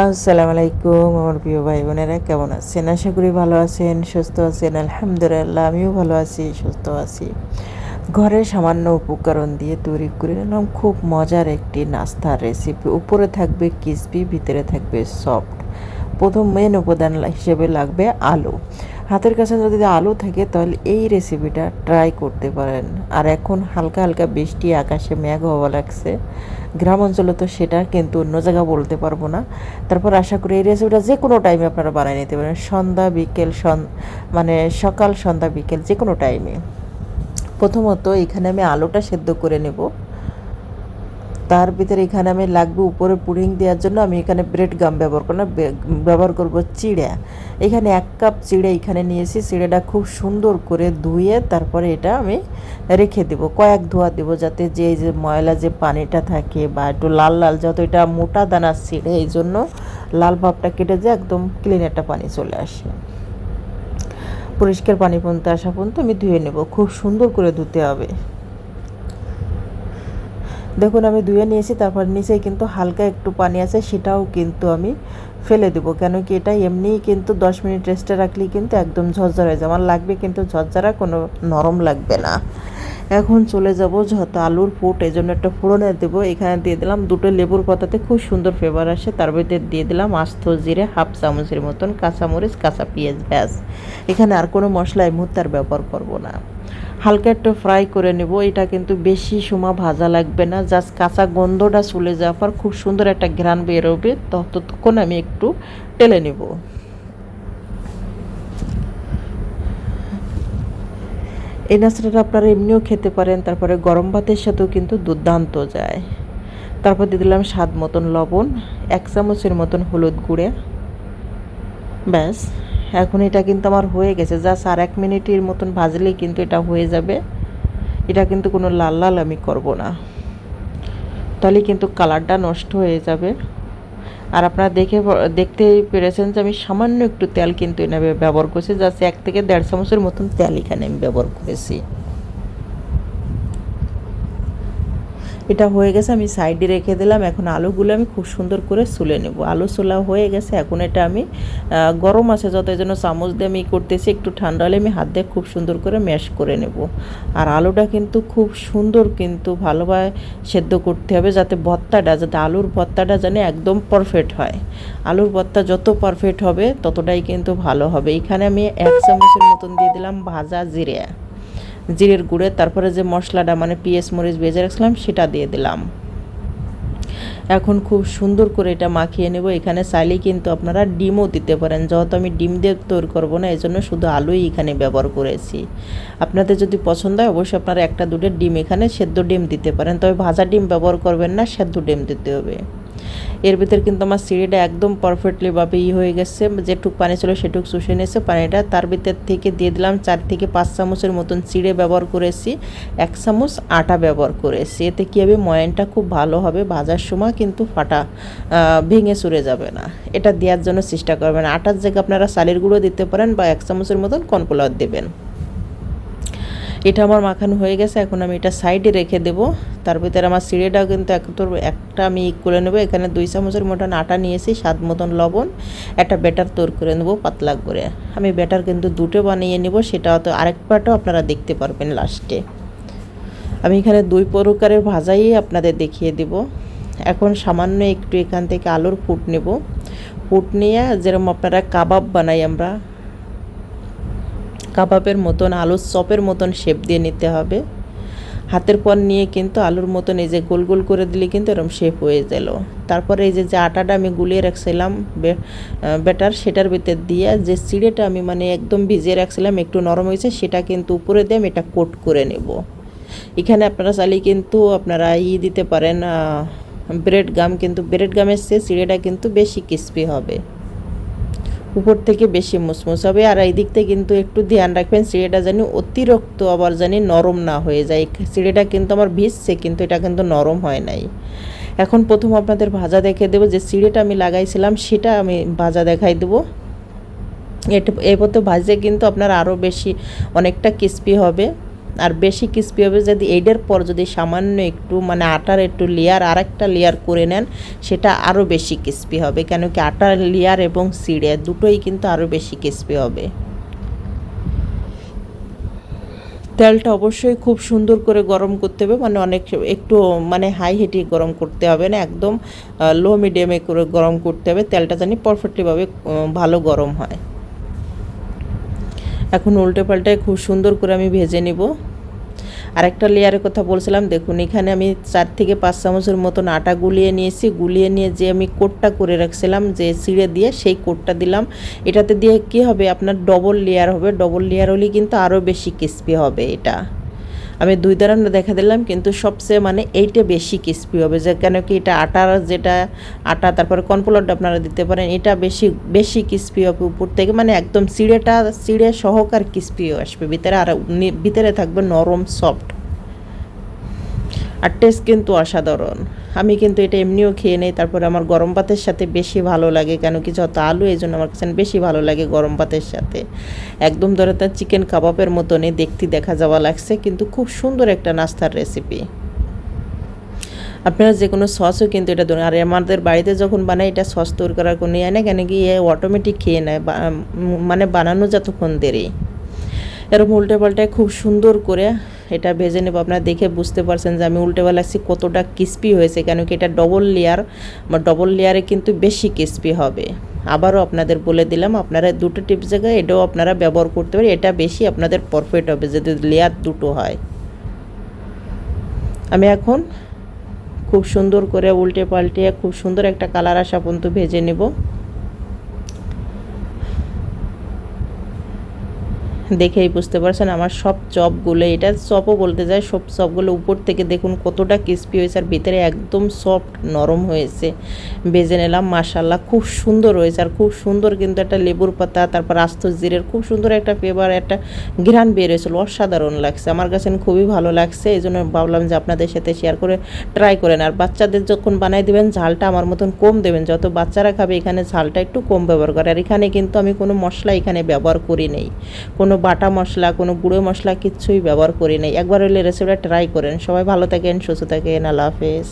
আসসালামু আলাইকুম আমার প্রিয় ভাই বোনেরা, কেমন আছেন? আশা করি ভালো আছেন, সুস্থ আছেন, আলহামদুলিল্লাহ, আমিও ভালো আছি, সুস্থ আছি। ঘরে সামান্য উপকরণ দিয়ে তৈরি করে নিলাম। খুব মজার একটি নাস্তার রেসিপি উপরে থাকবে ক্রিসপি ভিতরে থাকবে সফট প্রথম মেন উপাদান হিসেবে লাগবে আলু। হাতের কাছে যদি আলু থাকে, তাহলে এই রেসিপিটা ট্রাই করতে পারেন। আর এখন হালকা হালকা বৃষ্টি, আকাশে মেঘ হওয়া লাগছে। গ্রাম অঞ্চলে তো সেটা কিন্তু অন্য জায়গা বলতে পারব না। তারপর আশা করি এই রেসিপিটা যে কোনো টাইমে আপনারা বানিয়ে নিতে পারেন। সন্ধ্যা, বিকেল, সন মানে সকাল, সন্ধ্যা, বিকেল, যে কোনো টাইমে প্রথমত এখানে আমি আলুটা সেদ্ধ করে নেব। তার ভিতরে এখানে আমি লাগবে উপরে পুডিং দেওয়ার জন্য আমি এখানে ব্রেড গাম ব্যবহার করলাম ব্যবহার করব চিড়া। এখানে এক কাপ চিড়ে এখানে নিয়েছি, চিড়েটা খুব সুন্দর করে ধুয়ে তারপরে এটা আমি রেখে দেব, কয়েক ধোয়া দেব যাতে যে যে ময়লা, যে পানিটা থাকে বা একটু লাল লাল যত এটা মোটা দানার চিড়ে এই জন্য লাল ভাবটা কেটে যায়, একদম ক্লিন একটা পানি চলে আসে। পরিষ্কার পানি পর্যন্ত আসা পর্যন্ত আমি ধুয়ে নেব, খুব সুন্দর করে ধুতে হবে। দেখুন, আমি ধুয়ে নিয়েছি, তারপর নিচে কিন্তু হালকা একটু পানি আছে, সেটাও কিন্তু আমি ফেলে দেবো। কেন কি এটা এমনিই কিন্তু দশ মিনিট রেস্টে রাখলেই কিন্তু একদম ঝরঝর হয়ে যাবে। আমার লাগবে কিন্তু ঝরঝরা, কোনো নরম লাগবে না। এখন চলে যাব যত আলুর ফুট এই জন্য একটা ফোড়নে দেবো। এখানে দিয়ে দিলাম দুটো লেবুর পাতাতে খুব সুন্দর ফ্লেভার আসে। তার ভিতরে দিয়ে দিলাম আস্ত জিরে, হাফ চামচের মতন কাঁচামরিচ, কাঁচা পেঁয়াজ, ব্যাস। এখানে আর কোনো মশলা এই মুহূর্তে আর ব্যবহার করব না। হালকা একটু ফ্রাই করে নেব। এটা কিন্তু বেশি সময় ভাজা লাগবে না। জাস্ট কাঁচা গন্ধটা চলে যাওয়ার পর খুব সুন্দর একটা ঘ্রাণ বেরোবে। ততক্ষণ আমি একটু টেলে নেব। এই নাস্তাটা আপনারা এমনিও খেতে পারেন, তারপরে গরম ভাতের সাথেও কিন্তু দুর্দান্ত যায়। তারপর দিয়ে দিলাম স্বাদ মতন লবণ, এক চামচের মতন হলুদ গুঁড়ে। ব্যাস। এখন এটা কিন্তু আমার হয়ে গেছে। জাস্ট আর এক মিনিটের মতন ভাজলেই কিন্তু এটা হয়ে যাবে। এটা কিন্তু কোনো লাল লাল আমি করব না। তাহলে কিন্তু কালারটা নষ্ট হয়ে যাবে। আর আপনারা দেখে দেখতে পেরেছেন যে আমি সামান্য একটু তেল কিন্তু এনে ব্যবহার করেছি। জাস্ট এক থেকে দেড় চামচের মতন তেল এখানে আমি ব্যবহার করেছি। এটা হয়ে গেছে, আমি সাইডে রেখে দিলাম। এখন আলুগুলো আমি খুব সুন্দর করে সুলে নেব। আলু সোলা হয়ে গেছে, এখন এটা আমি গরম আছে যত জন্য চামচ দিয়ে আমি করতেছি, একটু ঠান্ডা হলে আমি হাত দিয়ে খুব সুন্দর করে ম্যাশ করে নেব। আর আলুটা কিন্তু খুব সুন্দর কিন্তু ভালোভাবে সেদ্ধ করতে হবে যাতে ভত্তাটা, যাতে আলুর ভত্তাটা যেন একদম পারফেক্ট হয়। আলুর ভত্তা যত পারফেক্ট হবে, ততটাই কিন্তু ভালো হবে। এখানে আমি এক চামচের মতন দিয়ে দিলাম ভাজা জিরে। জিরের গুঁড়ে, তারপরে যে মশলাটা মানে পিএস মরিচ ভেজে রাখছিলাম, সেটা দিয়ে দিলাম। এখন খুব সুন্দর করে এটা মাখিয়ে নেব। এখানে চাইলেই কিন্তু আপনারা ডিমও দিতে পারেন। যেহেতু আমি ডিম দিয়ে তৈরি করব না এই জন্য শুধু আলুই এখানে ব্যবহার করেছি। আপনাদের যদি পছন্দ হয়, অবশ্যই আপনারা একটা দুটো ডিম এখানে সেদ্ধ ডিম দিতে পারেন। তবে ভাজা ডিম ব্যবহার করবেন না, সেদ্ধ ডিম দিতে হবে। এর ভিতর কিন্তু আমার সিঁড়িটা একদম পারফেক্টলিভাবে ই হয়ে গেছে। যেটুক পানি ছিল সেটুক শুষে নিয়েছে পানিটা। তার ভিতর থেকে দিয়ে দিলাম চার থেকে পাঁচ চামচের মতন চিড়ে ব্যবহার করেছি। এক চামচ আটা ব্যবহার করেছি। এতে কী হবে? ময়ানটা খুব ভালো হবে ভাজার সময়, কিন্তু ফাটা ভেঙে চুরে যাবে না। এটা দেওয়ার জন্য চেষ্টা করবেন। আটার জায়গায় আপনারা চালের গুঁড়ো দিতে পারেন বা এক চামচের মতন কর্নফ্লাওয়ার দেবেন। এটা আমার মাখানো হয়ে গেছে, এখন আমি এটা সাইডে রেখে দেব। তার ভিতরে আমার সিঁড়েটাও কিন্তু একটু একটা আমি করে নেব। এখানে দুই চামচের মতন আটা নিয়েছি, স্বাদ মতন লবণ, একটা ব্যাটার তোর করে নেব পাতলা করে। আমি ব্যাটার কিন্তু দুটো বানিয়ে নেব, সেটা তো আরেক পাটাও আপনারা দেখতে পারবেন লাস্টে। আমি এখানে দুই প্রকারের ভাজাই আপনাদের দেখিয়ে দেব। এখন সামান্য একটু এখান থেকে আলুর ফুট নেব। ফুট নিয়ে যেরকম আপনারা কাবাব বানাই আমরা কাবাবের মতন, আলুর চপের মতন শেপ দিয়ে নিতে হবে। হাতের পর নিয়ে কিন্তু আলুর মতন এই যে গোল গোল করে দিলে কিন্তু এরকম শেপ হয়ে গেল। তারপরে এই যে যে আটাটা আমি গুলিয়ে রাখছিলাম ব্যাটার, সেটার ভিতর দিয়ে যে চিড়েটা আমি মানে একদম ভিজিয়ে রাখছিলাম, একটু নরম হয়েছে, সেটা কিন্তু উপরে দিয়ে আমি এটা কোট করে নেব। এখানে আপনারা চাইলে কিন্তু আপনারা ই দিতে পারেন ব্রেড গাম, কিন্তু ব্রেড গামের চেয়ে চিড়েটা কিন্তু বেশি ক্রিস্পি হবে। উপর থেকে বেশি মুসমুস হবে। আর এই দিক থেকে কিন্তু একটু ধ্যান রাখবেন চিড়েটা জানি অতিরিক্ত আবার জানি নরম না হয়ে যায়। চিড়েটা কিন্তু আমার ভিজছে, কিন্তু এটা কিন্তু নরম হয় নাই। এখন প্রথম আপনাদের ভাজা দেখে দেবো, যে চিড়েটা আমি লাগাইছিলাম, সেটা আমি ভাজা দেখাই দেবো। এটা এরপর তো ভাজে কিন্তু আপনার আরও বেশি অনেকটা ক্রিস্পি হবে। আর বেশি ক্রিস্পি হবে যদি এইটার পর যদি সামান্য একটু মানে আটার একটু লেয়ার আর একটা লেয়ার করে নেন, সেটা আরও বেশি ক্রিস্পি হবে। কেন কি আটার লেয়ার এবং সিঁড়ে দুটোই কিন্তু আরও বেশি ক্রিস্পি হবে। তেলটা অবশ্যই খুব সুন্দর করে গরম করতে হবে মানে অনেক একটু মানে হাই হিটে গরম করতে হবে না, একদম লো মিডিয়ামে করে গরম করতে হবে। তেলটা জানি পারফেক্টলিভাবে ভালো গরম হয়। এখন উল্টে পাল্টে খুব সুন্দর করে আমি ভেজে নিব। আর একটা লেয়ারের কথা বলছিলাম, দেখুন, এখানে আমি চার থেকে পাঁচ চামচের মতন আটা গুলিয়ে নিয়েছি। গুলিয়ে নিয়ে যে আমি কোটটা করে রাখছিলাম, যে সিঁড়ে দিয়ে সেই কোটটা দিলাম। এটাতে দিয়ে কি হবে? আপনার ডবল লেয়ার হবে। ডবল লেয়ার হলেই কিন্তু আরও বেশি ক্রিস্পি হবে এটা। আমি দুই ধরনের দেখা দিলাম, কিন্তু সবচেয়ে মানে এইটা বেশি ক্রিস্পি হবে। যে কেন কি এটা আটার যেটা আটা, তারপরে কর্নফ্লাওয়ারটা আপনারা দিতে পারেন, এটা বেশি বেশি ক্রিস্পি হবে উপর থেকে। মানে একদম চিড়েটা চিড়ে সহকার ক্রিস্পিও আসবে। ভিতরে আর ভিতরে থাকবে নরম সফট আর টেস্ট কিন্তু অসাধারণ। আমি কিন্তু এটা এমনিও খেয়ে নেই, তারপরে আমার গরম ভাতের সাথে বেশি ভালো লাগে, কেন কি যত আলু, এই জন্য আমার কাছে বেশি ভালো লাগে গরম ভাতের সাথে। একদম ধরে তার চিকেন কাবাবের মতনই দেখতে দেখা যাওয়া লাগছে, কিন্তু খুব সুন্দর একটা নাস্তার রেসিপি আপনারা যে কোনো সসও কিন্তু এটা ধরুন, আর আমাদের বাড়িতে যখন বানাই এটা সস তৈরি করার কোনো ইয়ে নেই, কেন কি এ অটোমেটিক খেয়ে নেয় মানে বানানো যতক্ষণ দেরি। এরকম উল্টে পাল্টায় খুব সুন্দর করে এটা ভেজে নেব। আপনারা দেখে বুঝতে পারছেন যে আমি উল্টে পাল্টাচ্ছি, কতটা ক্রিস্পি হয়েছে। কেন কি এটা ডবল লেয়ার ডবল লেয়ারে কিন্তু বেশি ক্রিস্পি হবে। আবারও আপনাদের বলে দিলাম, আপনারা দুটো টিপস জায়গায় এটাও আপনারা ব্যবহার করতে পারেন। এটা বেশি আপনাদের পারফেক্ট হবে, যদি লেয়ার দুটো হয়। আমি এখন খুব সুন্দর করে উল্টে পাল্টে, খুব সুন্দর একটা কালার আসা পর্যন্ত ভেজে নেব। দেখেই বুঝতে পারছেন আমার সব চপগুলো, এটা চপও বলতে যায়, সব চপগুলো উপর থেকে দেখুন কতটা ক্রিস্পি হয়েছে আর ভিতরে একদম সফট নরম হয়েছে। ভেজে নিলাম মাশাল্লাহ খুব সুন্দর হয়েছে আর খুব সুন্দর কিন্তু একটা লেবুর পাতা, তারপর আস্ত জিরের খুব সুন্দর একটা ফ্লেভার একটা ঘ্রাণ বের হয়েছিল, অসাধারণ লাগছে। আমার কাছে খুবই ভালো লাগছে এই জন্য ভাবলাম যে আপনাদের সাথে শেয়ার করে ট্রাই করেন আর বাচ্চাদের যখন বানাই দেবেন, ঝালটা আমার মতন কম দেবেন, যত বাচ্চারা খাবে এখানে ঝালটা একটু কম ব্যবহার করে। আর এখানে কিন্তু আমি কোনো মশলা এখানে ব্যবহার করি নেই। কোনো বাটা মশলা, কোনো গুঁড়ো মশলা কিছুই ব্যবহার করি নাই। একবার হলে রেসিপিটা ট্রাই করেন। সবাই ভালো থাকেন, সুস্থ থাকেন। আল্লাহ হাফেজ।